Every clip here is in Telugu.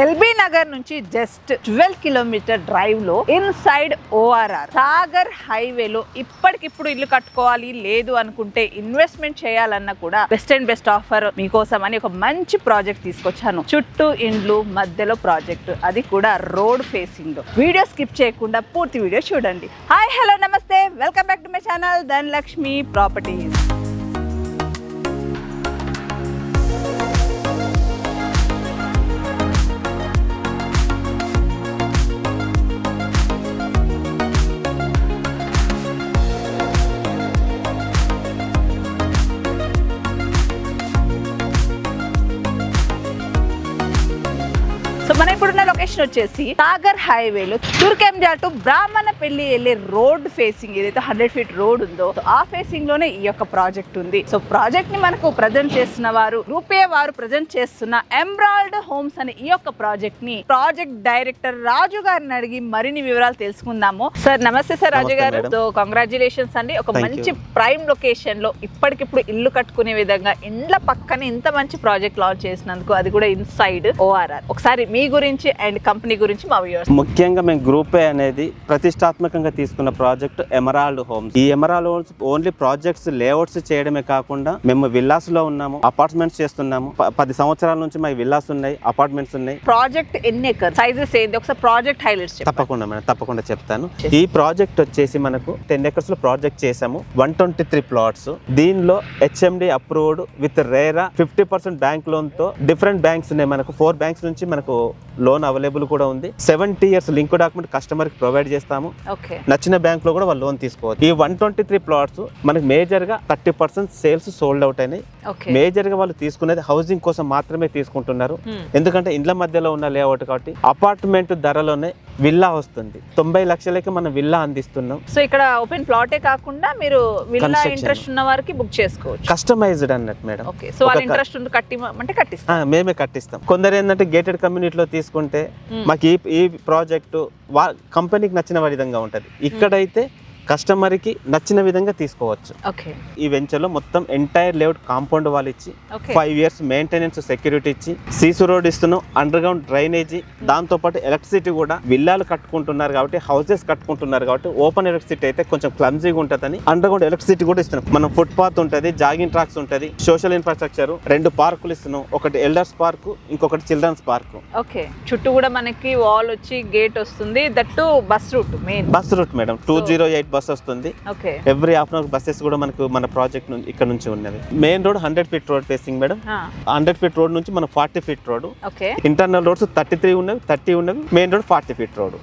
ఎల్బీ నగర్ నుంచి జస్ట్ ట్వెల్వ్ కిలోమీటర్ డ్రైవ్లో ఇన్సైడ్ ఓఆర్ఆర్ సాగర్ హైవే లో ఇప్పటికిప్పుడు ఇల్లు కట్టుకోవాలి లేదు అనుకుంటే ఇన్వెస్ట్మెంట్ చేయాలన్నా కూడా బెస్ట్ అండ్ బెస్ట్ ఆఫర్ మీకోసం అని ఒక మంచి ప్రాజెక్ట్ తీసుకొచ్చాను. చుట్టూ ఇండ్లు మధ్యలో ప్రాజెక్ట్ అది కూడా రోడ్ ఫేసింగ్లో. వీడియో స్కిప్ చేయకుండా పూర్తి వీడియో చూడండి. Hi hello namaste. Welcome back to my channel Dhanalakshmi Properties so మన ఇప్పుడున్న లొకేషన్ వచ్చేసి సాగర్ హైవేలో తుర్కెంజాల్ టు బ్రాహ్మణపల్లి వెళ్ళే రోడ్ ఫేసింగ్ ఏదైతే హండ్రెడ్ ఫీట్ రోడ్ ఉందో ఆ ఫేసింగ్లోనే ఈ యొక్క ప్రాజెక్ట్ ఉంది. సో ప్రాజెక్ట్ని మనకు ప్రజెంట్ చేస్తున్న వారు రూపే వారు ప్రజెంట్ చేస్తున్న ఎంబ్రాయిడ్ హోమ్స్ అనే ఈ యొక్క ప్రాజెక్ట్ని ప్రాజెక్ట్ డైరెక్టర్ రాజు గారిని అడిగి మరిన్ని వివరాలు తెలుసుకుందాము. సార్ నమస్తే సార్ రాజు గారు. సో కంగ్రాచులేషన్స్ అండి. ఒక మంచి. ప్రైమ్ లొకేషన్లో ఇప్పటికిప్పుడు ఇల్లు కట్టుకునే విధంగా ఇండ్ల పక్కన ఇంత మంచి ప్రాజెక్ట్ లాంచ్ చేసినందుకు అది కూడా ఇన్సైడ్ ఓఆర్ఆర్ ఒకసారి మీ గురించి అండ్ కంపెనీ గురించి మా వ్యూవర్స్. ముఖ్యంగా మేము గ్రూప్ ఏ అనేది ప్రతిష్టాత్మకంగా తీసుకున్న ప్రాజెక్ట్ ఎమరాల్డ్ హోమ్స్. ఈ Emerald Homes only projects layouts చేయడమే కాకుండా మేము విల్లాస్లో ఉన్నాము అపార్ట్మెంట్స్ చేస్తున్నాము. పది సంవత్సరాల నుంచి మాకు విల్లాస్ ఉన్నాయి అపార్ట్మెంట్స్ ఉన్నాయి. ప్రాజెక్ట్ ఎన్ని ఎకర్ సైజెస్ ఏంది? ఒకసారి ప్రాజెక్ట్ హైలైట్స్ తప్పకుండా మేడం తప్పకుండా చెప్తాను. ఈ ప్రాజెక్ట్ వచ్చేసి మనకు టెన్ ఎకర్స్లో ప్రాజెక్ట్ చేసాము. One twenty three plots. దీనిలో HMD approved with RERA fifty percent bank లోన్తో different banks ఉన్నాయి. మనకు ఫోర్ బ్యాంక్స్ నుంచి మనకు లోన్ అవైలబుల్ కూడా ఉంది. సెవెంటీ ఇయర్స్ లింక్ డాక్యుమెంట్ కస్టమర్కి ప్రొవైడ్ చేస్తాము. నచ్చిన బ్యాంక్లో కూడా వాళ్ళు లోన్ తీసుకోవచ్చు. ఈ వన్ ట్వంటీ త్రీ ప్లాట్స్ మనకి మేజర్గా thirty percent sales sold out అయినాయి. మేజర్గా వాళ్ళు తీసుకునేది హౌసింగ్ కోసం మాత్రమే తీసుకుంటున్నారు. ఎందుకంటే ఇండ్ల మధ్యలో ఉన్న లేఅవుట్ కాబట్టి అపార్ట్మెంట్ ధరలోనే విల్లా వస్తుంది. తొంభై లక్షలకి మనం విల్లా అందిస్తున్నాం. సో ఇక్కడ ఓపెన్ ప్లాటే కాకుండా మీరు విల్లా. ఇంట్రెస్ట్ ఉన్న వారికి బుక్ చేసుకోవచ్చు. కస్టమైజ్డ్ అన్నట్టు మేడం. ఓకే. సో వాళ్ళ ఇంట్రెస్ట్ కట్టి అంటే కట్టిస్తారు ఆ, మేమే కట్టిస్తాం. కొందరు ఏంటంటే గేటెడ్ కమ్యూనిటీలో తీసుకుంటే. మాకు ఈ ఈ ప్రాజెక్టు వా కంపెనీకి నచ్చిన విధంగా ఉంటుంది ఇక్కడైతే కస్టమర్కి నచ్చిన విధంగా తీసుకోవచ్చు. ఓకే. ఈ వెంచర్లో మొత్తం ఎంటైర్ లేఅవుట్ కాంపౌండ్ వాళ్ళు ఇచ్చి ఫైవ్ ఇయర్స్ మెయింటెనెన్స్ సెక్యూరిటీ ఇచ్చి సీసు రోడ్ ఇస్తున్నాం అండర్ గ్రౌండ్ డ్రైనేజీ దాంతో పాటు ఎలక్ట్రిసిటీ కూడా విల్లాలు కట్టుకుంటున్నారు కాబట్టి హౌసెస్ కట్టుకుంటున్నారు కాబట్టి ఓపెన్ ఎలక్ట్రిసిటీ అయితే కొంచెం క్లమ్జీగా ఉంటుందని అండర్ గ్రౌండ్ ఎలక్ట్రిసిటీ కూడా ఇస్తున్నాం. మనం ఫుట్ పాత్ ఉంటుంది జాగింగ్ ట్రాక్స్ ఉంటుంది సోషల్ ఇన్ఫ్రాస్ట్రక్చర్ రెండు పార్కులు ఇస్తున్నాం. ఒకటి ఎల్డర్స్ పార్క్ ఇంకొకటి చిల్డ్రన్స్ పార్క్ ఓకే. చుట్టూ కూడా మనకి వాల్ వచ్చి గేట్ వస్తుంది. That bus route main bus route madam two zero eight bus వస్తుంది. Every half an hour buses కూడా మనకు మన ప్రాజెక్ట్ నుంచి ఇక్కడ నుంచి ఉన్నవి. Main road hundred feet road facing madam hundred feet road నుంచి మన forty feet road internal roads thirty three ఉన్నవి థర్టీ ఉన్నవి. Main road forty feet road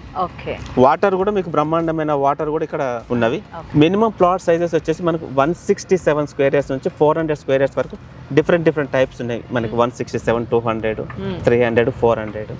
water కూడా మీకు బ్రహ్మాండమైన వాటర్ కూడా ఇక్కడ ఉన్నవి. మినిమం ప్లాట్ సైజెస్ వచ్చేసి మనకు one sixty seven square years నుంచి ఫోర్ హండ్రెడ్ స్క్వేర్ ఇయర్స్ వరకు డిఫరెంట్ డిఫరెంట్ టైప్స్ ఉన్నాయి. మనకి one sixty seven two hundred three hundred four hundred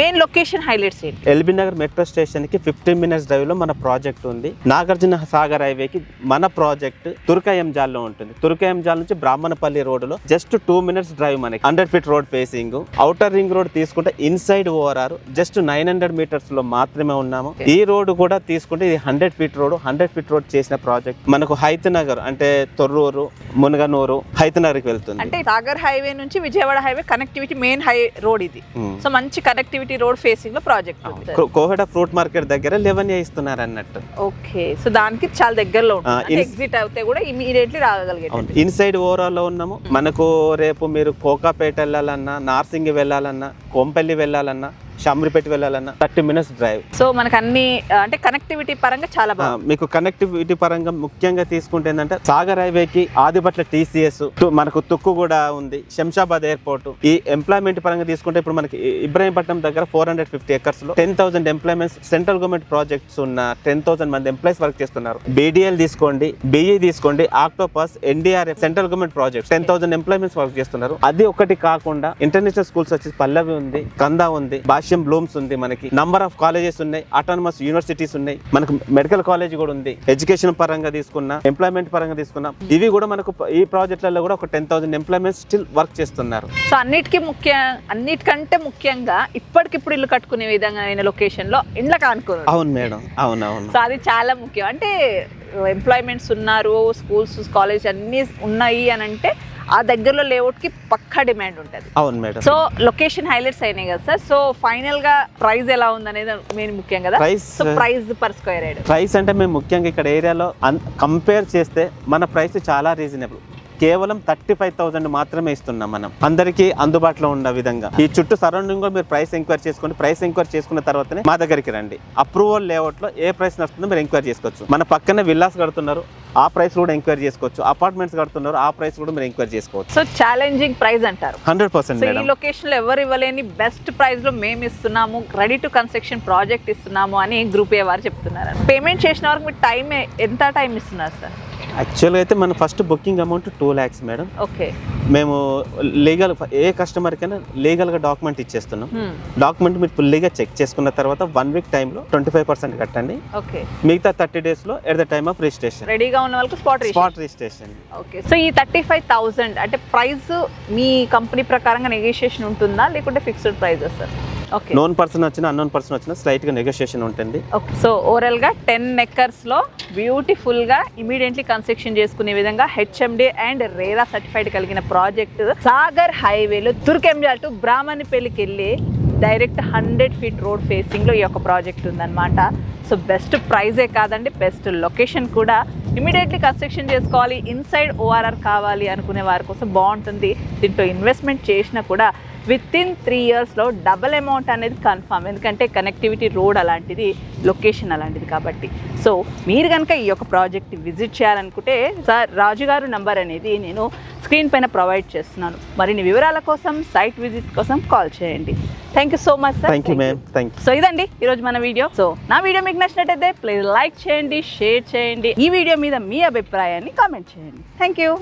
main location highlights LB Nagar metro స్టేషన్కి ఫిఫ్టీన్ మినిట్స్ డ్రైవ్లో మన ప్రాజెక్ట్ ఉంది. నాగార్జున సాగర్ హైవేకి మన ప్రాజెక్ట్ తుర్కయం జాల్లో ఉంటుంది. తుర్కయం జాల్ నుంచి బ్రాహ్మణపల్లి రోడ్లో జస్ట్ టూ మినిట్స్ డ్రైవ్ మనకి. Hundred feet road facing outer ring road తీసుకుంటే inside ORR just nine hundred మీటర్స్లో మాత్రమే ఉన్నాము. ఈ రోడ్ కూడా తీసుకుంటే ఇది hundred feet road hundred feet road చేసిన ప్రాజెక్ట్. మనకు హైత్ నగర్ అంటే తొర్రూరు మునగనూరు హైత్ నగర్కి వెళ్తుంది. అంటే సాగర్ హైవే నుంచి Vijayawada highway connectivity main high road ఇది. Hmm. సో మంచి కనెక్టివిటీ రోడ్ ఫేసింగ్లో ప్రాజెక్ట్ కోహెడ ఫ్రూట్ మార్కెట్ దగ్గర లెవెన్ ఇస్తున్నారు అన్నట్టు. ఓకే. సో దానికి చాలా దగ్గరలో ఎగ్జిట్ అవుతే కూడా ఇమీడియట్లీ రాగలిగేటట్టు. ఇన్సైడ్ ఓవరాల్లో ఉన్నాము మనకు రేపు మీరు కోకాపేట వెళ్ళాలన్నా నార్సింగి వెళ్ళాలన్నా కొంపల్లి వెళ్ళాలన్నా షామ్రిపేట వెళ్ళాలన్నా థర్టీ మినిట్స్ డ్రైవ్. సో మనకు అన్ని అంటే కనెక్టివిటీ పరంగా చాలా బాగుంది. మీకు కనెక్టివిటీ పరంగా ముఖ్యంగా తీసుకుంటే ఏంటంటే సాగర్ హైవేకి ఆదిపట్ల టీసీఎస్ మనకు తుక్కు కూడా ఉంది. శంషాబాద్ ఎయిర్పోర్ట్. ఈ ఎంప్లాయ్మెంట్ పరంగా తీసుకుంటే ఇప్పుడు మనకి ఇబ్రాహీంపట్నం దగ్గర four hundred fifty ఎకర్స్లో ten thousand employments central government projects ఉన్న టెన్ థౌసండ్ మంది ఎంప్లాయీస్ వర్క్ చేస్తున్నారు. బీడీఎల్ తీసుకోండి బిఈ తీసుకోండి Octopus NDRF central government project ten thousand employments work చేస్తున్నారు. అది ఒకటి కాకుండా ఇంటర్నేషనల్ స్కూల్స్ వచ్చి పల్లవి ఉంది కందా ఉంది భాష్యం బ్లూమ్స్ ఉంది మనకి. నంబర్ ఆఫ్ కాలేజెస్ ఉన్నాయి ఆటోనమస్ యూనివర్సిటీస్ ఉన్నాయి. మనకు మెడికల్ కాలేజ్ కూడా ఉంది. ఎడ్యుకేషన్ పరంగా తీసుకున్నా ఎంప్లాయ్మెంట్ పరంగా తీసుకున్నా ఇవి కూడా మనకు ఈ ప్రాజెక్టులలో కూడా ఒక ten thousand employment still work చేస్తున్నారు. సో అన్నిటికీ ముఖ్య అన్నిటికంటే ముఖ్యంగా ఇప్పటికిప్పుడు ఇల్లు కట్టుకునే విధంగా అయిన లొకేషన్లో ఇండ్లకు అనుకోరు అవును మేడం. అవును అవును సో అది చాలా ముఖ్యం. అంటే ఎంప్లాయ్మెంట్స్ ఉన్నారు స్కూల్స్ కాలేజ్ అన్నీ ఉన్నాయి అని అంటే ఆ దగ్గరలో లేఅవుట్కి పక్కా డిమాండ్ ఉంటుంది. అవును మేడం. సో లొకేషన్ హైలైట్స్ అయినాయి కదా సార్. సో ఫైనల్గా ప్రైస్ ఎలా ఉందనేది మెయిన్ ముఖ్యం కదా. Price so price per square yard. Price అంటే మేము ముఖ్యంగా ఇక్కడ ఏరియాలో కంపేర్ చేస్తే మన ప్రైస్ చాలా రీజనబుల్. కేవలం థర్టీ ఫైవ్ థౌసండ్ మాత్రమే ఇస్తున్నాం మనం. అందరికీ అందుబాటులో ఉన్న విధంగా. ఈ చుట్టూ సరౌండింగ్ కూడా మీరు ప్రైస్ ఎంక్వైరీ చేసుకోండి. ప్రైస్ ఎంక్వైరీ చేసుకున్న తర్వాతనే మా దగ్గరికి రండి. అప్రూవల్ లేఅవుట్లో ఏ ప్రైస్ నడుస్తుందో మీరు ఎంక్వైరీ చేసుకోవచ్చు. మన పక్కనే విల్లాస్ కడుతున్నారు. ఆ ప్రైస్ కూడా ఎంక్వైరీ చేసుకోవచ్చు. అపార్ట్మెంట్స్ కడుతున్నారు. ఆ ప్రైస్ కూడా మీరు ఎంక్వైరీ చేసుకోవచ్చు. సో ఛాలెంజింగ్ ప్రైస్ అంటారు. హండ్రెడ్ పర్సెంట్ ఈ లొకేషన్లో ఎవరు ఇవ్వలేని బెస్ట్ ప్రైస్లో మేము ఇస్తున్నాము. రెడీ టు కన్స్ట్రక్షన్ ప్రాజెక్ట్ ఇస్తున్నాము అని గ్రూప్ ఏ వారు చెప్తున్నారు. పేమెంట్ చేసిన వరకు మీరు టైం ఎంత టైం ఇస్తున్నారు సార్? యాక్చువల్గా అయితే మన first booking amount two lakhs madam okay మేము లీగల్ ఏ కస్టమర్కైనా లీగల్గా డాక్యుమెంట్ ఇచ్చేస్తున్నాం. డాక్యుమెంట్ మీరు ఫుల్లీగా చెక్ చేసుకున్న తర్వాత వన్ వీక్ టైంలో ట్వంటీ ఫైవ్ పర్సెంట్ కట్టండి. ఓకే మిగతా థర్టీ డేస్లో at the time of registration రెడీగా ఉన్న వాళ్ళకి spot spot registration okay so ఈ థర్టీ ఫైవ్ థౌసండ్ అంటే ప్రైస్ మీ కంపెనీ ప్రకారంగా నెగోషియేషన్ ఉంటుందా? లేకుంటే fixed price sir known person వచ్చినా అన్నోన్ పర్సన్ వచ్చినా స్లైట్గా నెగోషియేషన్ ఉంటుంది. సో ఓవరాల్గా టెన్ నెక్కర్స్లో బ్యూటిఫుల్గా ఇమీడియట్లీ కన్స్ట్రక్షన్ చేసుకునే విధంగా హెచ్ఎండి అండ్ రేరా సర్టిఫైడ్ కలిగిన ప్రాజెక్ట్ సాగర్ హైవేలో తుర్కెంజాల్ టు బ్రాహ్మణిపల్లికి వెళ్ళి డైరెక్ట్ హండ్రెడ్ ఫీట్ రోడ్ ఫేసింగ్లో ఈ యొక్క ప్రాజెక్ట్ ఉందన్నమాట. సో బెస్ట్ ప్రైజే కాదండి బెస్ట్ లొకేషన్ కూడా. ఇమీడియట్లీ కన్స్ట్రక్షన్ చేసుకోవాలి ఇన్సైడ్ ఓఆర్ఆర్ కావాలి అనుకునే వారి కోసం బాగుంటుంది. దీంట్లో ఇన్వెస్ట్మెంట్ చేసినా కూడా విత్ ఇన్ త్రీ ఇయర్స్లో డబల్ అమౌంట్ అనేది కన్ఫామ్. ఎందుకంటే కనెక్టివిటీ రోడ్ అలాంటిది లొకేషన్ అలాంటిది కాబట్టి. సో మీరు కనుక ఈ యొక్క ప్రాజెక్ట్ విజిట్ చేయాలనుకుంటే సార్ రాజుగారు నంబర్ అనేది నేను స్క్రీన్ పైన ప్రొవైడ్ చేస్తున్నాను. మరిన్ని వివరాల కోసం సైట్ విజిట్ కోసం కాల్ చేయండి. Thank you so much sir thank you ma'am thank you so ఇదండి ఈరోజు మన వీడియో. సో నా వీడియో మీకు నచ్చినట్టయితే ప్లీజ్ లైక్ చేయండి షేర్ చేయండి. ఈ వీడియో మీద మీ అభిప్రాయాన్ని కామెంట్ చేయండి. Thank you